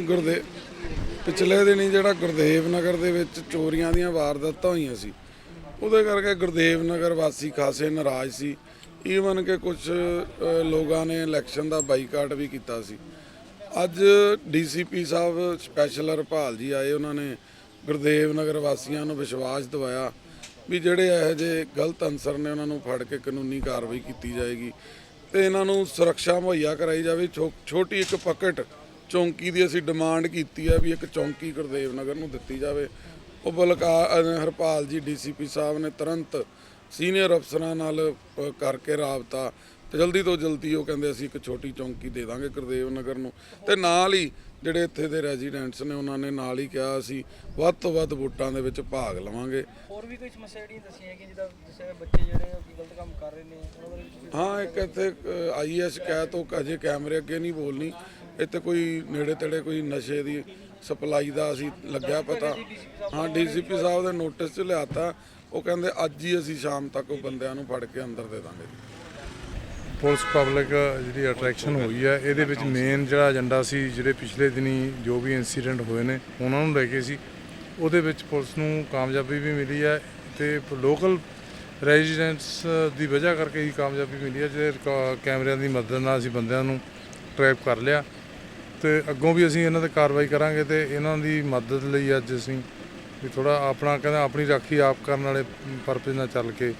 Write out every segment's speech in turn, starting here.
ਗੁਰਦੇ, ਪਿਛਲੇ ਦਿਨੀ ਜਿਹੜਾ ਗੁਰਦੇਵ ਨਗਰ ਦੇ ਵਿੱਚ ਚੋਰੀਆਂ ਦੀਆਂ ਵਾਰਦਾਤਾਂ ਹੋਈਆਂ ਸੀ, ਉਹਦੇ ਕਰਕੇ ਗੁਰਦੇਵ ਨਗਰ ਵਾਸੀ ਖਾਸੇ ਨਾਰਾਜ਼ ਸੀ। ਈਵਨ ਕਿ ਕੁਝ ਲੋਕਾਂ ਨੇ ਇਲੈਕਸ਼ਨ ਦਾ ਬਾਈਕਾਟ ਵੀ ਕੀਤਾ ਸੀ। ਅੱਜ ਡੀਸੀਪੀ ਸਾਹਿਬ ਸਪੈਸ਼ਲ ਹਰਪਾਲ ਜੀ ਆਏ, ਉਹਨਾਂ ਨੇ ਗੁਰਦੇਵ ਨਗਰ ਵਾਸੀਆਂ ਨੂੰ ਵਿਸ਼ਵਾਸ ਦਿਵਾਇਆ ਵੀ ਜਿਹੜੇ ਇਹੋ ਜਿਹੇ ਗਲਤ ਅਨਸਰ ਨੇ, ਉਹਨਾਂ ਨੂੰ ਫੜ ਕੇ ਕਾਨੂੰਨੀ ਕਾਰਵਾਈ ਕੀਤੀ ਜਾਏਗੀ ਤੇ ਇਹਨਾਂ ਨੂੰ ਸੁਰੱਖਿਆ ਮੁਹੱਈਆ ਕਰਾਈ ਜਾਵੇ। ਛੋ- ਛੋਟੀ ਇੱਕ ਪਕਟ ਚੌਂਕੀ ਦੀ ਅਸੀਂ ਡਿਮਾਂਡ ਕੀਤੀ ਹੈ ਵੀ ਇੱਕ ਚੌਂਕੀ ਗੁਰਦੇਵ ਨਗਰ ਨੂੰ ਦਿੱਤੀ ਜਾਵੇ। ਉਹ ਬਲਕਾਰ ਹਰਪਾਲ ਜੀ ਡੀਸੀਪੀ ਸਾਹਿਬ ਨੇ ਤੁਰੰਤ ਸੀਨੀਅਰ ਅਫਸਰਾਂ ਨਾਲ ਕਰਕੇ ਰਾਬਤਾ ਤੇ ਜਲਦੀ ਤੋਂ ਜਲਦੀ ਉਹ ਕਹਿੰਦੇ ਅਸੀਂ ਇੱਕ ਛੋਟੀ ਚੌਂਕੀ ਦੇ ਦਾਂਗੇ ਗੁਰਦੇਵ ਨਗਰ ਨੂੰ। ਤੇ ਨਾਲ ਹੀ ਜਿਹੜੇ ਇੱਥੇ ਦੇ ਰੈਜ਼ੀਡੈਂਟਸ ਨੇ ਉਹਨਾਂ ਨੇ ਨਾਲ ਹੀ ਕਿਹਾ ਅਸੀਂ ਵੱਧ ਤੋਂ ਵੱਧ ਵੋਟਾਂ ਦੇ ਵਿੱਚ ਭਾਗ ਲਵਾਂਗੇ। ਹੋਰ ਵੀ ਕੋਈ ਸਮੱਸਿਆ ਜਿਹੜੀਆਂ ਦੱਸੀਆਂ ਕਿ ਜਿੱਦਾਂ ਦੱਸਿਆ ਬੱਚੇ ਜਿਹੜੇ ਕਿ ਗਲਤ ਕੰਮ ਕਰ ਰਹੇ ਨੇ ਉਹਨਾਂ ਬਾਰੇ ਹਾਂ ਇੱਕ ਇੱਥੇ ਆਈ ਹੈ ਸ਼ਿਕਾਇਤ ਉਹ ਅਜੇ ਕੈਮਰੇ ਅੱਗੇ ਨਹੀਂ ਬੋਲਣੀ। ਇੱਥੇ ਕੋਈ ਨੇੜੇ ਤੇੜੇ ਕੋਈ ਨਸ਼ੇ ਦੀ ਸਪਲਾਈ ਦਾ ਅਸੀਂ ਲੱਗਿਆ ਪਤਾ। ਹਾਂ, ਡੀਸੀਪੀ ਸਾਹਿਬ ਦੇ ਨੋਟਿਸ 'ਚ ਲਿਆਤਾ। ਉਹ ਕਹਿੰਦੇ, ਅੱਜ ਹੀ ਅਸੀਂ ਸ਼ਾਮ ਤੱਕ ਉਹ ਬੰਦਿਆਂ ਨੂੰ ਫੜ ਕੇ ਅੰਦਰ ਦੇ ਦਾਂਗੇ ਪੁਲਿਸ ਪਬਲਿਕ ਜਿਹੜੀ ਅਟਰੈਕਸ਼ਨ ਹੋਈ ਹੈ, ਇਹਦੇ ਵਿੱਚ ਮੇਨ ਜਿਹੜਾ ਏਜੰਡਾ ਸੀ, ਜਿਹੜੇ ਪਿਛਲੇ ਦਿਨੀ ਜੋ ਵੀ ਇਨਸੀਡੈਂਟ ਹੋਏ ਨੇ, ਉਹਨਾਂ ਨੂੰ ਲੈ ਕੇ ਸੀ। ਉਹਦੇ ਵਿੱਚ ਪੁਲਿਸ ਨੂੰ ਕਾਮਯਾਬੀ ਵੀ ਮਿਲੀ ਹੈ ਤੇ ਲੋਕਲ ਰੈਜ਼ੀਡੈਂਟਸ ਦੀ ਵਜ੍ਹਾ ਕਰਕੇ ਹੀ ਕਾਮਯਾਬੀ ਮਿਲੀ ਹੈ, ਜਿਹੜੇ ਕਾ- ਕੈਮਰਿਆਂ ਦੀ ਮਦਦ ਨਾਲ ਅਸੀਂ ਬੰਦਿਆਂ ਨੂੰ ਟਰੈਪ ਕਰ ਲਿਆ। ਤੇ ਅੱਗੋਂ ਵੀ ਅਸੀਂ ਇਹਨਾਂ ਤੇ ਕਾਰਵਾਈ ਕਰਾਂਗੇ ਤੇ ਇਹਨਾਂ ਦੀ ਮਦਦ ਲਈ ਅੱਜ ਅਸੀਂ ਵੀ ਥੋੜਾ ਆਪਣਾ ਕਹਿੰਦਾ ਆਪਣੀ ਰਾਖੀ ਆਪ ਕਰਨ ਵਾਲੇ ਪਰਪਸ ਨਾਲ ਚੱਲ ਕੇ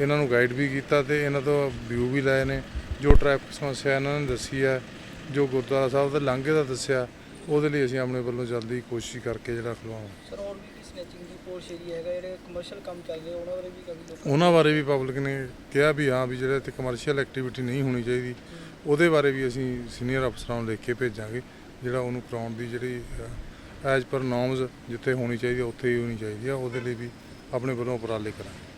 ਇਹਨਾਂ ਨੂੰ ਗਾਈਡ ਵੀ ਕੀਤਾ ਤੇ ਇਹਨਾਂ ਤੋਂ ਵਿਊ ਵੀ ਲਏ ਨੇ। ਜੋ ਟ੍ਰੈਫਿਕ ਸਮੱਸਿਆ ਇਹਨਾਂ ਨੇ ਦੱਸੀ ਹੈ ਜੋ ਗੁਰਦੁਆਰਾ ਸਾਹਿਬ ਦੇ ਲਾਂਘੇ ਦਾ ਦੱਸਿਆ ਉਹਦੇ ਲਈ ਅਸੀਂ ਆਪਣੇ ਵੱਲੋਂ ਜਲਦੀ ਕੋਸ਼ਿਸ਼ ਕਰਕੇ ਜਿਹੜਾ ਖਲਵਾਵਾਂ ਸਰ ਹੋਰ ਵੀ ਸਨੈਚਿੰਗ ਦੀ ਪੋਸ਼ ਏਰੀਆ ਹੈਗਾ ਜਿਹੜੇ ਕਮਰਸ਼ੀਅਲ ਕੰਮ ਚੱਲ ਰਹੇ ਉਹਨਾਂ ਬਾਰੇ ਵੀ ਲੋਕ ਉਹਨਾਂ ਬਾਰੇ ਵੀ ਪਬਲਿਕ ਨੇ ਕਿਹਾ ਵੀ ਹਾਂ ਵੀ ਜਿਹੜੇ ਇੱਥੇ ਕਮਰਸ਼ੀਅਲ ਐਕਟੀਵਿਟੀ ਨਹੀਂ ਹੋਣੀ ਚਾਹੀਦੀ। ਉਹਦੇ ਬਾਰੇ ਵੀ ਅਸੀਂ ਸੀਨੀਅਰ ਅਫਸਰਾਂ ਨੂੰ ਲਿਖ ਕੇ ਭੇਜਾਂਗੇ ਜਿਹੜਾ ਉਹਨੂੰ ਕਰਾਉਣ ਦੀ ਜਿਹੜੀ ਐਜ਼ ਪਰ ਨੋਰਮਸ ਜਿੱਥੇ ਹੋਣੀ ਚਾਹੀਦੀ ਹੈ, ਉੱਥੇ ਹੀ ਹੋਣੀ ਚਾਹੀਦੀ ਆ ਉਹਦੇ ਲਈ ਵੀ ਆਪਣੇ ਵੱਲੋਂ ਉਪਰਾਲੇ ਕਰਾਂਗੇ।